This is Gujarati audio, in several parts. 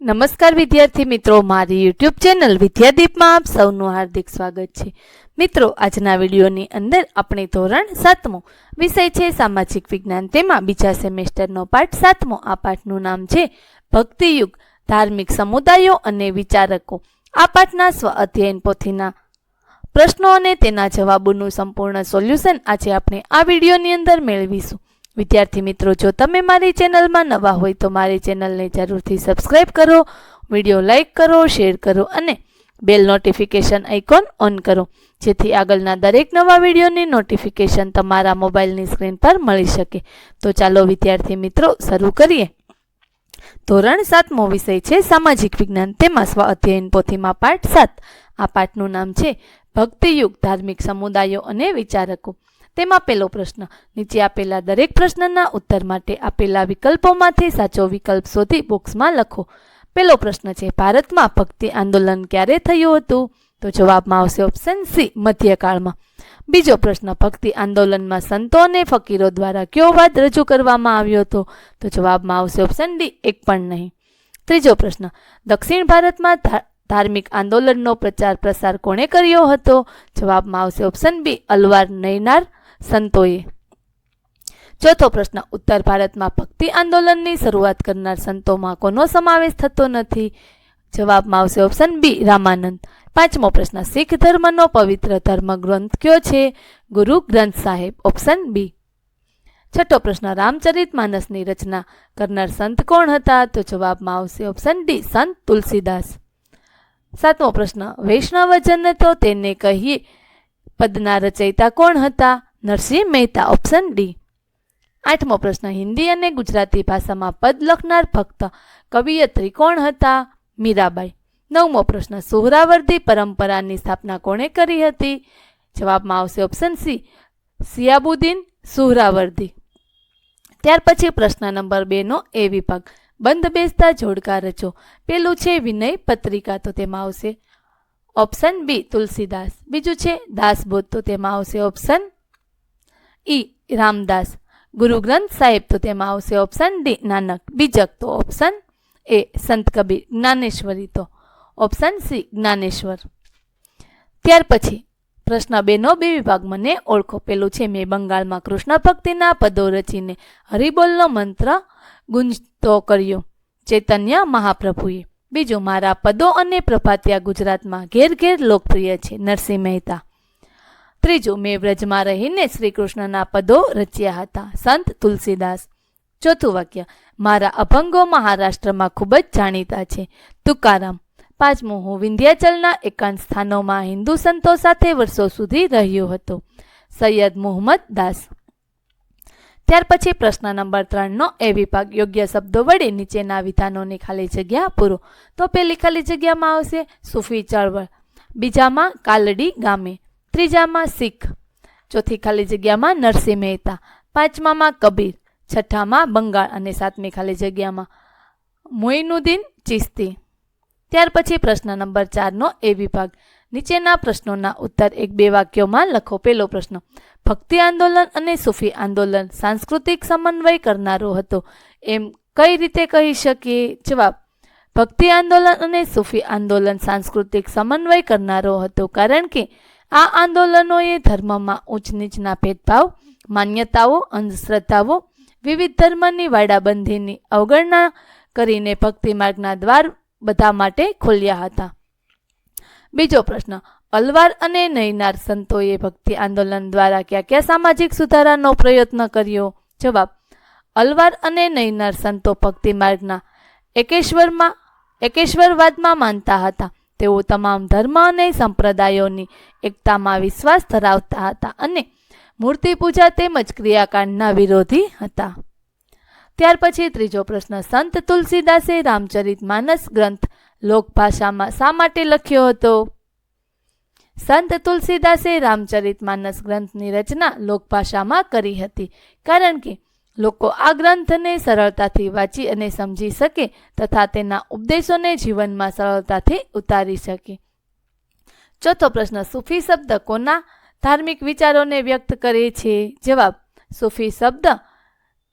નમસ્કાર વિદ્યાર્થી મિત્રો, મારી યુટ્યુબ ચેનલ વિદ્યાદીપમાં આપ સૌનું હાર્દિક સ્વાગત છે. મિત્રો, આજના વિડીયોની અંદર આપણે ધોરણ સાતમો વિષય છે, સામાજિક વિજ્ઞાન. તેમાં બીજા સેમેસ્ટરનો પાઠ સાતમો. આ પાઠનું નામ છે, ભક્તિયુગ, ધાર્મિક સમુદાયો અને વિચારકો. આ પાઠના સ્વ અધ્યયન પોથીના પ્રશ્નો અને તેના જવાબોનું સંપૂર્ણ સોલ્યુશન આજે આપણે આ વિડીયોની અંદર મેળવીશું. વિદ્યાર્થી મિત્રો, જો તમે મારી ચેનલમાં નવા હોય તો મારી ચેનલને જરૂરથી સબસ્ક્રાઇબ કરો, વીડિયો લાઇક કરો, શેર કરો અને બેલ નોટિફિકેશન આઇકોન ઓન કરો, જેથી આગળના દરેક નવા વિડીયોની નોટિફિકેશન તમારા મોબાઈલની સ્ક્રીન પર મળી શકે. તો ચાલો વિદ્યાર્થી મિત્રો, શરૂ કરીએ. ધોરણ સાતમો વિષય છે, સામાજિક વિજ્ઞાન. તેમાં સ્વ અધ્યયન પોથીમાં પાઠ સાત. આ પાઠનું નામ છે, ભક્તિયુગ, ધાર્મિક સમુદાયો અને વિચારકો. તેમાં પહેલો પ્રશ્ન. નીચે આપેલા દરેક પ્રશ્નના ઉત્તર માટે આપેલા વિકલ્પોમાંથી સાચો વિકલ્પ શોધી બોક્સમાં લખો. પહેલો પ્રશ્ન છે, ભારતમાં ભક્તિ આંદોલન ક્યારે થયું હતું? તો જવાબમાં આવશે ઓપ્શન સી મધ્યકાળમાં. બીજો પ્રશ્ન, ભક્તિ આંદોલનમાં સંતો અને ફકીરો દ્વારા કયો વાદ રજૂ કરવામાં આવ્યો હતો? તો જવાબમાં આવશે ઓપ્શન ડી એક પણ નહીં. ત્રીજો પ્રશ્ન, દક્ષિણ ભારતમાં ધાર્મિક આંદોલનનો પ્રચાર પ્રસાર કોણે કર્યો હતો? જવાબમાં આવશે ઓપ્શન બી અલવાર નૈનાર સંતોએ. ચોથો પ્રશ્ન, ઉત્તર ભારતમાં ભક્તિ આંદોલનની શરૂઆત કરનાર સંતોમાં કોનો સમાવેશ થતો નથી? જવાબમાં આવશે ઓપ્શન બી રામાનંદ. પાંચમો પ્રશ્ન, શીખ ધર્મનો પવિત્ર ધર્મ ગ્રંથ કયો છે? ગુરુ ગ્રંથ સાહેબ ઓપ્શન બી છઠ્ઠો પ્રશ્ન, રામચરિત માનસની રચના કરનાર સંત કોણ હતા? તો જવાબમાં આવશે ઓપ્શન ડી સંત તુલસીદાસ. સાતમો પ્રશ્ન, વૈષ્ણવજન તો તેને કહીએ પદના રચયિતા કોણ હતા? નરસિંહ મહેતા ઓપ્શન ડી આઠમો પ્રશ્ન. હિન્દી અને ગુજરાતી ભાષામાં પદ લખનાર ફક્ત કવિયત્રી કોણ હતા? મીરાબાઈ. નવમો પ્રશ્ન. સુહરાવર્દી પરંપરાની સ્થાપના કોણે કરી હતી? જવાબમાં આવશે ઓપ્શન સી સિયાબુદ્દીન સુહરાવર્દી. ત્યાર પછી પ્રશ્ન નંબર બેનો એ વિભાગ. બંધ બેસતા જોડકા રચો. પેલું છે વિનય પત્રિકા, તો તેમાં આવશે ઓપ્શન બી તુલસીદાસ. બીજું છે દાસબોધ, તો તેમાં આવશે ઓપ્શન ઈ રામદાસ. ગુરુ ગ્રંથ સાહેબ તો તેમાં આવશે ઓપ્શન ડી નાનક. બીજક તો ઓપ્શન એ સંત કબીર જ્ઞાનેશ્વરી તો ઓપ્શન સી જ્ઞાનેશ્વર. ત્યાર પછી પ્રશ્ન બેનો બે વિભાગ મને ઓળખો પેલું છે. મેં બંગાળમાં કૃષ્ણ ભક્તિના પદો રચીને હરિબોલનો મંત્ર ગુંજતો કર્યો. ચૈતન્ય મહાપ્રભુએ. બીજું મારા પદો અને પ્રભાતિયા ગુજરાતમાં ઘેર ઘેર લોકપ્રિય છે. નરસિંહ મહેતા. ત્રીજું મેં વ્રજમાં રહીને શ્રી કૃષ્ણના પદો રચ્યા હતા. સંત તુલસીદાસ. ચોથું વાક્ય. મારા અભંગો મહારાષ્ટ્રમાં ખૂબ જ જાણીતા છે. તુકારામ. પાંચમું, હું વિંધ્યાચલના એકાંત સ્થાનોમાં હિન્દુ સંતો સાથે વર્ષો સુધી રહ્યો હતો. સૈયદ મુહમ્મદ દાસ. ત્યાર પછી પ્રશ્ન નંબર ત્રણનો, એ વિભાગ યોગ્ય શબ્દો વડે નીચેના વિધાનોની ખાલી જગ્યા પૂરો? તો પેલી ખાલી જગ્યામાં આવશે સૂફી ચળવળ. બીજામાં કાલડી ગામે. ત્રીજામાં શીખ, ચોથી ખાલી જગ્યામાં નરસિંહ મહેતા, પાંચમામાં કબીર, છઠ્ઠામાં બંગાળ અને સાતમી ખાલી જગ્યામાં મોઇનુદ્દીન ચિસ્તી ત્યાર પછી પ્રશ્ન નંબર ચારનો એ વિભાગ. નીચેના પ્રશ્નોના ઉત્તર એક બે વાક્યોમાં લખો. પેલો પ્રશ્ન, ભક્તિ આંદોલન અને સૂફી આંદોલન સાંસ્કૃતિક સમન્વય કરનારો હતો. એમ કઈ રીતે કહી શકીએ? જવાબ, ભક્તિ આંદોલન અને સૂફી આંદોલન સાંસ્કૃતિક સમન્વય કરનારો હતો. કારણ કે આ આંદોલનોએ ધર્મમાં ઊંચ નીચના ભેદભાવ, માન્યતાઓ, અંધશ્રદ્ધાઓ, વિવિધ ધર્મની વાડાબંધીની અવગણના કરીને ભક્તિ માર્ગના દ્વાર બધા માટે ખોલ્યા હતા. બીજો પ્રશ્ન, અલવાર અને નૈનાર સંતોએ ભક્તિ આંદોલન દ્વારા કયા કયા સામાજિક સુધારાનો પ્રયત્ન કર્યો? જવાબ, અલવાર અને નૈનાર સંતો ભક્તિ માર્ગના એકેશ્વરમાં, એકેશ્વરવાદમાં માનતા હતા. તેઓ તમામ ધર્મ અને સંપ્રદાયોની એકતામાં વિશ્વાસ ધરાવતા હતા અને મૂર્તિ પૂજા તેમજ ક્રિયાકાંડના વિરોધી હતા. ત્યાર પછી ત્રીજો પ્રશ્ન, સંત તુલસીદાસે રામચરિત માનસ ગ્રંથ લોકભાષામાં શા માટે લખ્યો હતો? સંત તુલસીદાસે રામચરિત માનસ ગ્રંથની રચના લોકભાષામાં કરી હતી, કારણ કે લોકો આ ગ્રંથને સરળતાથી વાંચી અને સમજી શકે તથા તેના ઉપદેશોને જીવનમાં સરળતાથી ઉતારી શકે. ચોથો પ્રશ્ન, સૂફી શબ્દ કોના ધાર્મિક વિચારોને વ્યક્ત કરે છે? જવાબ, સૂફી શબ્દ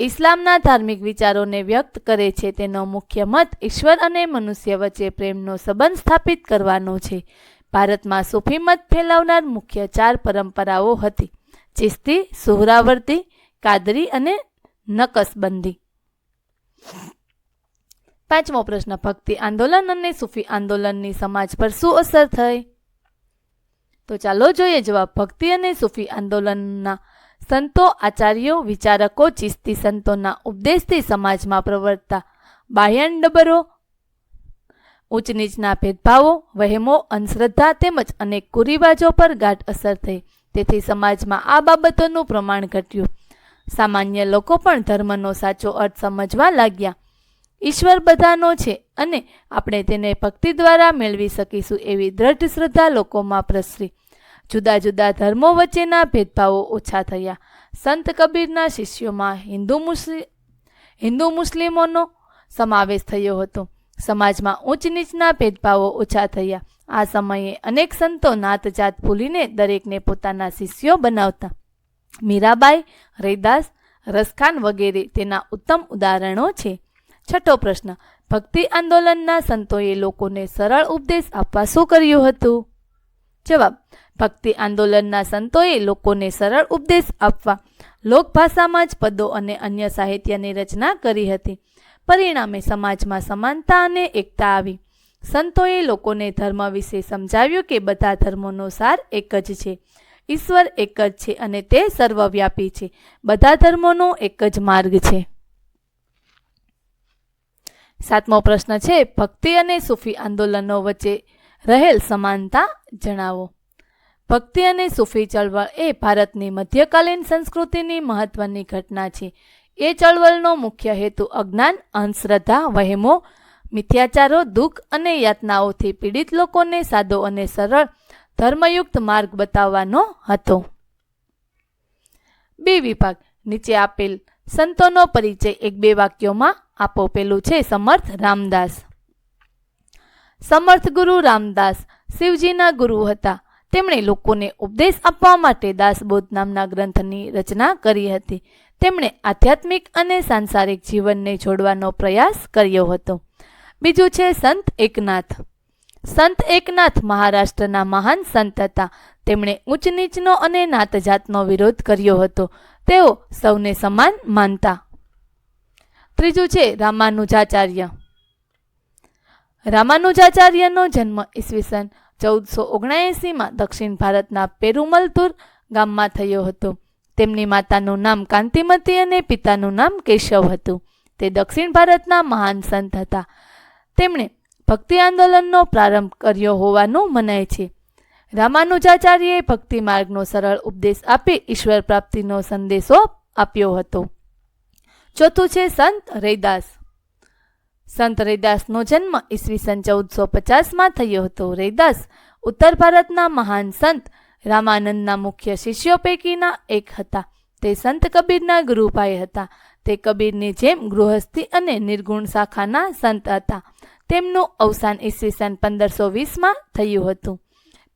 ઇસ્લામના ધાર્મિક વિચારોને વ્યક્ત કરે છે. તેનો મુખ્ય મત ઈશ્વર અને મનુષ્ય વચ્ચે પ્રેમનો સંબંધ સ્થાપિત કરવાનો છે. ભારતમાં સૂફી મત ફેલાવનાર મુખ્ય ચાર પરંપરાઓ હતી. ચિસ્તી, સુહરાવર્તી, કાદરી અને નકસબંધી. પાંચમો પ્રશ્ન, ભક્તિ આંદોલન અને સૂફી આંદોલનની સમાજ પર શું અસર થઈ? તો ચાલો જોઈએ જવાબ, ભક્તિ અને સૂફી આંદોલનના સંતો, આચાર્યો, વિચારકો, ચિસ્તી સંતોના ઉપદેશથી સમાજમાં પ્રવર્તતા બાહ્યંડબરો, ઉચ્ચ નીચના ભેદભાવો, વહેમો, અંધશ્રદ્ધા તેમજ અનેક કુરિવાજો પર ગાઢ અસર થઈ. તેથી સમાજમાં આ બાબતોનું પ્રમાણ ઘટ્યું. સામાન્ય લોકો પણ ધર્મનો સાચો અર્થ સમજવા લાગ્યા. ઈશ્વર બધાનો છે અને આપણે તેને ભક્તિ દ્વારા મેળવી શકીશું એવી દ્રઢ શ્રદ્ધા લોકોમાં પ્રસરી. જુદા જુદા ધર્મો વચ્ચેના ભેદભાવો ઓછા થયા. સંત કબીરના શિષ્યોમાં હિન્દુ મુસ્લિમ હિન્દુ મુસ્લિમોનો સમાવેશ થયો હતો. સમાજમાં ઊંચ નીચના ભેદભાવો ઓછા થયા. આ સમયે અનેક સંતો નાત જાત ભૂલીને દરેકને પોતાના શિષ્યો બનાવતા. મીરાબાઈ રૈદાસ રસખાન વગેરે તેના ઉત્તમ ઉદાહરણો છે. છઠ્ઠો પ્રશ્ન, ભક્તિ આંદોલનના સંતોએ લોકોને સરળ ઉપદેશ આપવા શું કર્યું હતું? જવાબ, ભક્તિ આંદોલનના સંતોએ લોકોને સરળ ઉપદેશ આપવા લોકભાષામાં જ પદો અને અન્ય સાહિત્યની રચના કરી હતી. પરિણામે સમાજમાં સમાનતા અને એકતા આવી. સંતોએ લોકોને ધર્મ વિશે સમજાવ્યું કે બધા ધર્મોનો સાર એક જ છે. ઈશ્વર એક જ છે અને તે સર્વવ્યાપી છે. બધા ધર્મોનો એક જ માર્ગ છે. સાતમો પ્રશ્ન છે, ભક્તિ અને સૂફી આંદોલનો વચ્ચે રહેલ સમાનતા જણાવો. ભક્તિ અને સૂફી ચળવળ એ ભારતની મધ્યકાલીન સંસ્કૃતિની મહત્વની ઘટના છે. એ ચળવળનો મુખ્ય હેતુ અજ્ઞાન, અંધશ્રદ્ધા, વહેમો, મિથ્યાચારો, દુઃખ અને યાતનાઓથી પીડિત લોકોને સાદો અને સરળ ધર્મયુક્ત માર્ગ બતાવવાનો હતો. બે વિભાગ. નીચે આપેલ સંતોનો પરિચય એક બે વાક્યોમાં આપો. પેલું છે, સમર્થ રામદાસ. સમર્થ ગુરુ રામદાસ શિવજીના ગુરુ હતા. તેમણે લોકોને ઉપદેશ આપવા માટે દાસબોધ નામના ગ્રંથની રચના કરી હતી. તેમણે આધ્યાત્મિક અને સાંસારિક જીવનને જોડવાનો પ્રયાસ કર્યો હતો. બીજું છે, સંત એકનાથ. સંત એકનાથ મહારાષ્ટ્રના મહાન સંત હતા. તેમણે ઉચ્ચ નીચનો અને નાતજાતનો વિરોધ કર્યો હતો. તેઓ સૌને સમાન માનતા. ત્રીજું છે રામાનુજાચાર્ય. રામાનુજાચાર્યનો જન્મ ઈસવીસન ચૌદસો ઓગણએંસીમાં દક્ષિણ ભારતના પેરુમલતુર ગામમાં થયો હતો. તેમની માતાનું નામ કાંતિમતી અને પિતાનું નામ કેશવ હતું. તે દક્ષિણ ભારતના મહાન સંત હતા. તેમણે ભક્તિ આંદોલનનો પ્રારંભ કર્યો હોવાનું મનાય છે. રામાનુજાચાર્યએ ભક્તિ માર્ગનો સરળ ઉપદેશ આપી ઈશ્વર પ્રાપ્તિનો સંદેશો આપ્યો હતો. ચોથું છે સંત રૈદાસ સંત રૈદાસનો જન્મ ઈસવીસન ચૌદસો પચાસમાં થયો હતો. રૈદાસ ઉત્તર ભારતના મહાન સંત, રામાનંદના મુખ્ય શિષ્યો પૈકીના એક હતા. તે સંત કબીરના ગુરુભાઈ હતા. તે કબીરની જેમ ગૃહસ્થી અને નિર્ગુણ શાખાના સંત હતા. તેમનું અવસાન ઈસવીસન પંદરસો વીસમાં થયું હતું.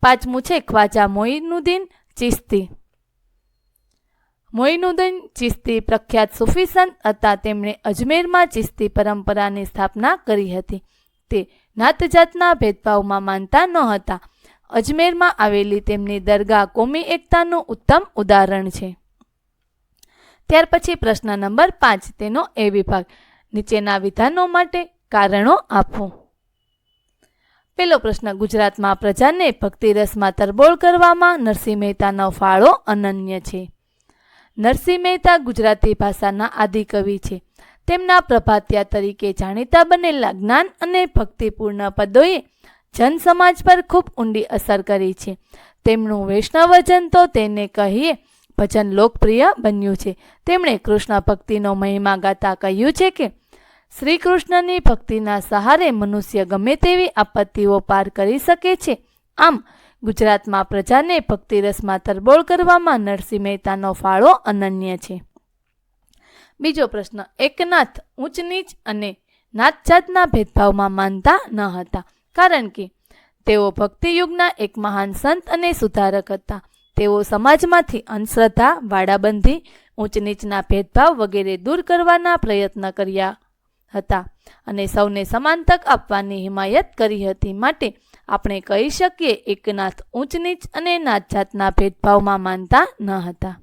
પાંચમું છે ખ્વાજા મોઇનુદ્દીન ચિસ્તી મોઇનુદ્દીન ચિસ્તી પ્રખ્યાત સૂફી સંત હતા. તેમણે અજમેરમાં ચિસ્તી પરંપરાની સ્થાપના કરી હતી. તે નાત જાતના ભેદભાવમાં માનતા ન હતા. અજમેરમાં આવેલી તેમની દરગાહ કોમી એકતાનું ઉત્તમ ઉદાહરણ છે. ત્યાર પછી પ્રશ્ન નંબર પાંચ, તેનો એ વિભાગ. નીચેના વિધાનો માટે કારણો આપો. પેલો પ્રશ્ન, ગુજરાતમાં પ્રજાને ભક્તિરસમાં તરબોળ કરવામાં નરસિંહ મહેતાનો ફાળો અનન્ય છે. નરસિંહ મહેતા ગુજરાતી ભાષાના આદિકવિ છે. તેમના પ્રભાત્યા તરીકે જાણીતા બનેલા જ્ઞાન અને ભક્તિપૂર્ણ પદોએ જન સમાજ પર ખૂબ ઊંડી અસર કરી છે. તેમનું વૈષ્ણવજન તો તેને કહીએ ભજન લોકપ્રિય બન્યું છે. તેમણે કૃષ્ણ ભક્તિનો મહિમા ગાતા કહ્યું છે કે શ્રી કૃષ્ણની ભક્તિના સહારે મનુષ્ય ગમે તેવી આપત્તિઓ પાર કરી શકે છે. આમ, ગુજરાતમાં પ્રજાને ભક્તિરસમાં તરબોળ કરવામાં નરસિંહ મહેતાનો ફાળો અનન્ય છે. બીજો પ્રશ્ન, એકનાથ ઊંચ નીચ અને નાત જાતના ભેદભાવમાં માનતા ન હતા, કારણ કે તેઓ ભક્તિયુગના એક મહાન સંત અને સુધારક હતા. તેઓ સમાજમાંથી અંધશ્રદ્ધા, વાડાબંધી ઊંચ નીચના ભેદભાવ વગેરે દૂર કરવાના પ્રયત્ન કર્યા હતા અને સૌને સમાન તક આપવાની હિમાયત કરી હતી માટે આપણે કહી શકીએ એકનાથ ઊંચ નીચ અને નાત જાતના ભેદભાવમાં માનતા ન હતા.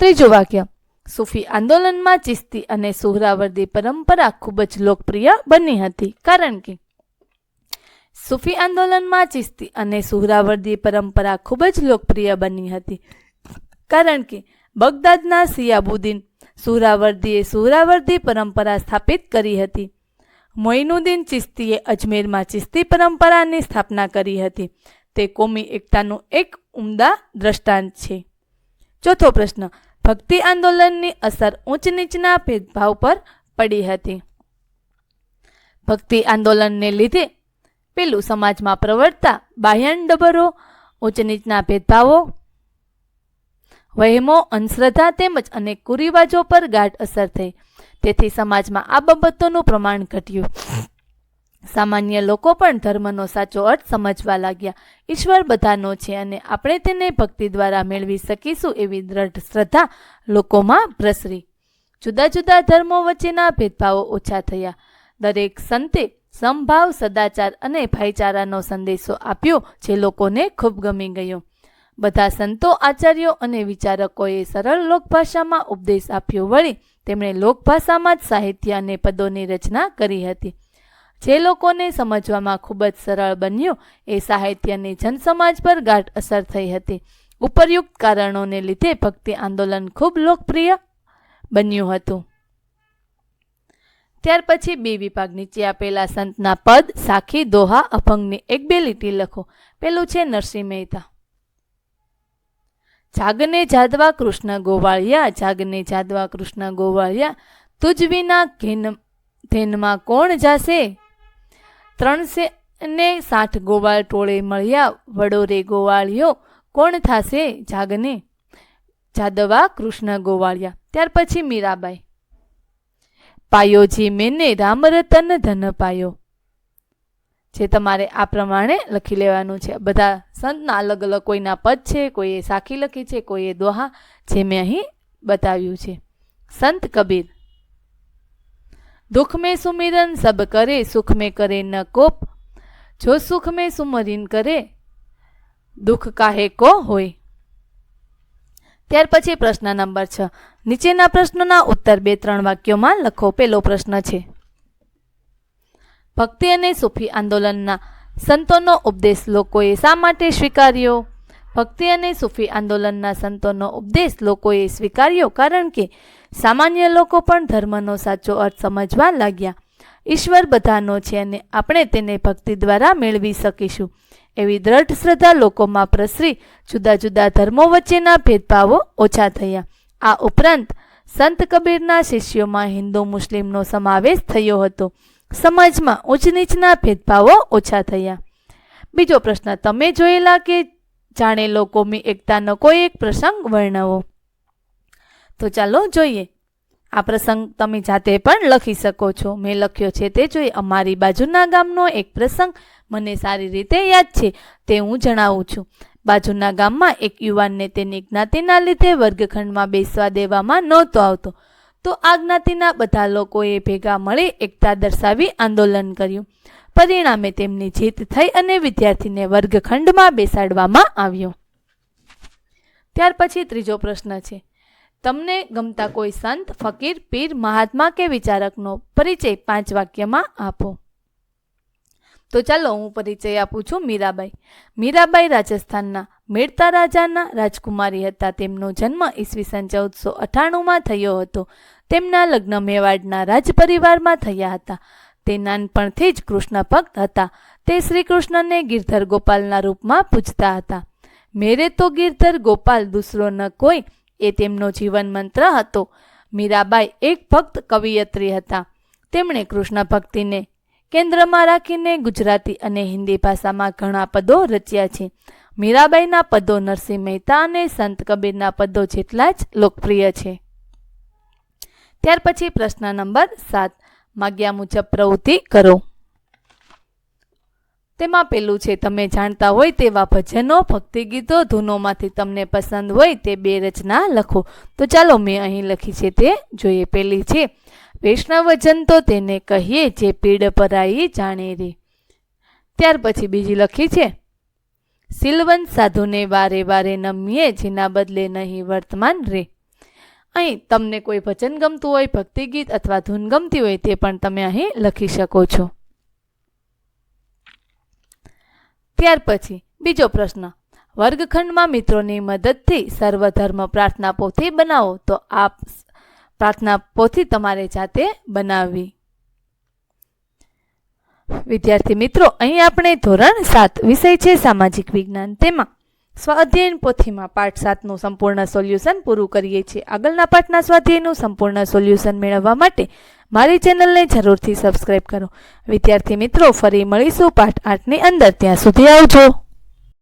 ત્રીજું વાક્ય. સૂફી આંદોલનમાં ચિસ્તી અને સુહરાવર્દી પરંપરા ખૂબ જ લોકપ્રિય બની હતી કારણ કે સૂફી આંદોલનમાં ચિસ્તી અને સુહરાવર્દી પરંપરા ખૂબ જ લોકપ્રિય બની હતી. કારણ કે બગદાદના સિયાબુદ્દીન સુહરાવર્દીએ સુહરાવર્દી પરંપરા સ્થાપિત કરી હતી. મોઇનુદ્દીન ચિસ્તીએ અજમેરમાં ચિસ્તી પરંપરાની સ્થાપના કરી હતી. તે કોમી એકતાનું એક ઉમદા દ્રષ્ટાંત છે. ચોથો પ્રશ્ન, ભક્તિ આંદોલનની અસર ઊંચ નીચના ભેદભાવ પર પડી હતી. ભક્તિ આંદોલનને લીધે પેલું સમાજમાં પ્રવર્તતા બાહ્યણ ડબરો ઊંચ નીચના ભેદભાવો, વહેમો, અંધશ્રદ્ધા તેમજ અનેક કુરિવાજો પર ગાઢ અસર થઈ. તેથી સમાજમાં આ બાબતોનું પ્રમાણ ઘટ્યું. સામાન્ય લોકો પણ ધર્મનો સાચો અર્થ સમજવા લાગ્યા. ઈશ્વર બધાનો છે અને આપણે તેને ભક્તિ દ્વારા મેળવી શકીશું એવી દ્રઢ શ્રદ્ધા લોકોમાં પ્રસરી. જુદા જુદા ધર્મો વચ્ચેના ભેદભાવો ઓછા થયા. દરેક સંતે સમભાવ સદાચાર અને ભાઈચારાનો સંદેશો આપ્યો જે લોકોને ખૂબ ગમી ગયો. બધા સંતો, આચાર્યો અને વિચારકોએ સરળ લોકભાષામાં ઉપદેશ આપ્યો વળી તેમણે લોકભાષામાં જ સાહિત્ય અને પદોની રચના કરી હતી. જે લોકોને સમજવામાં ખૂબ જ સરળ બન્યું એ સાહિત્યની જનસમાજ પર ગાઢ અસર થઈ હતી. ઉપરયુક્ત કારણોને લીધે ભક્તિ આંદોલન ખૂબ લોકપ્રિય બન્યું હતું. ત્યાર પછી બે વિભાગ નીચે આપેલા સંતના પદ, સાખી, દોહા, અભંગની એક બે લીટી લખો. પેલું છે નરસિંહ મહેતા. જાગને જાદવા કૃષ્ણ ગોવાળિયા, જાગને જાદવા કૃષ્ણ ગોવાળિયા, તુજ વિના ઘેન, ધેનમાં કોણ જાશે? ત્રણસે ને સાઠ ગોવાળ ટોળે મળ્યા, વડોરે ગોવાળિયો, કોણ થાશે? જાગને. જાદવા કૃષ્ણ ગોવાળિયા. ત્યાર પછી મીરાબાઈ. પાયોજી મેને રામ રતન ધન પાયો. જે તમારે આ પ્રમાણે લખી લેવાનું છે. બધા સંતના અલગ અલગ કોઈના પદ છે, કોઈએ સાખી લખી છે, કોઈએ દોહા, જે મેં અહીં બતાવ્યું છે. સંત કબીર. દુઃખ મેં સુમિરન સબ કરે સુખ મેં કરે ન કોપ. જો સુખ મેં સુમરીન કરે, દુઃખ કાહે કો હોય? ત્યાર પછી પ્રશ્ન નંબર છ. નીચેના પ્રશ્નોના ઉત્તર બે ત્રણ વાક્યોમાં લખો. પેલો પ્રશ્ન છે, ભક્તિ અને સૂફી આંદોલનના સંતોનો ઉપદેશ લોકોએ શા માટે સ્વીકાર્યો? ભક્તિ અને સૂફી આંદોલનના સંતોનો ઉપદેશ લોકોએ સ્વીકાર્યો કારણ કે સામાન્ય લોકો પણ ધર્મનો સાચો અર્થ સમજવા લાગ્યા. ઈશ્વર બધાનો છે અને આપણે તેને ભક્તિ દ્વારા મેળવી શકીશું. એવી દ્રઢ શ્રદ્ધા લોકોમાં પ્રસરી જુદા જુદા ધર્મો વચ્ચેના ભેદભાવો ઓછા થયા. આ ઉપરાંત સંત કબીરના શિષ્યોમાં હિન્દુ મુસ્લિમનો સમાવેશ થયો હતો. સમાજમાં ઊંચ નીચના ભેદભાવો ઓછા થયા. બીજો પ્રશ્ન, તમે જોયેલા કે જાણેલો કોમી એકતાનો કોઈ એક પ્રસંગ વર્ણવો? તો ચાલો જોઈએ. આ પ્રસંગ તમે જાતે પણ લખી શકો છો. મેં લખ્યો છે તે જોઈ અમારી બાજુના ગામનો એક પ્રસંગ મને સારી રીતે યાદ છે તે હું જણાવું છું. બાજુના ગામમાં એક યુવાનને તેની જ્ઞાતિના લીધે વર્ગખંડમાં બેસવા દેવામાં નહોતો આવતો. તો આ જ્ઞાતિના બધા લોકોએ ભેગા મળી એકતા દર્શાવી આંદોલન કર્યું. પરિણામે તેમની જીત થઈ અને વિદ્યાર્થીને વર્ગખંડમાં બેસાડવામાં આવ્યો. ત્યાર પછી ત્રીજો પ્રશ્ન છે. તમને ગમતા કોઈ સંત, ફકીર, પીર, મહાત્મા કે વિચારકનો પરિચય પાંચ વાક્યમાં આપો. તો ચાલો હું પરિચય આપું છું મીરાબાઈ. મીરાબાઈ રાજસ્થાનના મેળતા રાજાના રાજકુમારી હતા. તેમનો જન્મ ઈસવીસન ચૌદસો અઠ્ઠાણુંમાં થયો હતો. તેમના લગ્ન મેવાડના રાજપરિવારમાં થયા હતા. તે નાનપણથી જ કૃષ્ણ ભક્ત હતા. તે શ્રી કૃષ્ણને ગિરધર ગોપાલના રૂપમાં પૂજતા હતા. મેરે તો ગિરધર ગોપાલ દૂસરો ન કોઈ એ તેમનો જીવન મંત્ર હતો. મીરાબાઈ એક ભક્ત કવિયત્રી હતા. તેમણે કૃષ્ણ ભક્તિને કેન્દ્રમાં રાખીને ગુજરાતી અને હિન્દી ભાષામાં ઘણા પદો રચ્યા છે. મીરાબાઈના પદો નરસિંહ મહેતા અને સંત કબીરના પદો જેટલા જ લોકપ્રિય છે. ત્યાર પછી પ્રશ્ન નંબર સાત. માગ્યા મુજબ પ્રવૃત્તિ કરો. તેમાં પેલું છે, તમે જાણતા હોય તેવા ભજનો ભક્તિ ગીતો ધૂનોમાંથી તમને પસંદ હોય તે બે રચના લખો. તો ચાલો મેં અહીં લખી છે તે જોઈએ. પેલી છે વૈષ્ણવજન તો તેને કહીએ જે પીડ પરાઈ જાણે રે. ત્યાર પછી બીજી લખી છે, સિલવંત સાધુને વારે વારે નમીએ જેના બદલે નહીં વર્તમાન રે. અહીં તમને કોઈ ભજન ગમતું હોય ભક્તિ ગીત અથવા ધૂન ગમતી હોય તે પણ તમે અહીં લખી શકો છો. ત્યાર પછી બીજો પ્રશ્ન. વર્ગખંડમાં મિત્રોની મદદથી સર્વધર્મ પ્રાર્થના પોથી બનાવો તો આ પ્રાર્થના પોથી તમારે જાતે બનાવવી. વિદ્યાર્થી મિત્રો, અહીં આપણે ધોરણ સાત વિષય છે સામાજિક વિજ્ઞાન. તેમાં સ્વાધ્યાયન પોથીમાં પાઠ સાતનું સંપૂર્ણ સોલ્યુશન પૂરું કરીએ છીએ. આગળના પાઠના સ્વાધ્યાયનું સંપૂર્ણ સોલ્યુશન મેળવવા માટે મારી ચેનલને જરૂરથી સબસ્ક્રાઈબ કરો. વિદ્યાર્થી મિત્રો, ફરી મળીશું પાઠ આઠની અંદર. ત્યાં સુધી આવજો.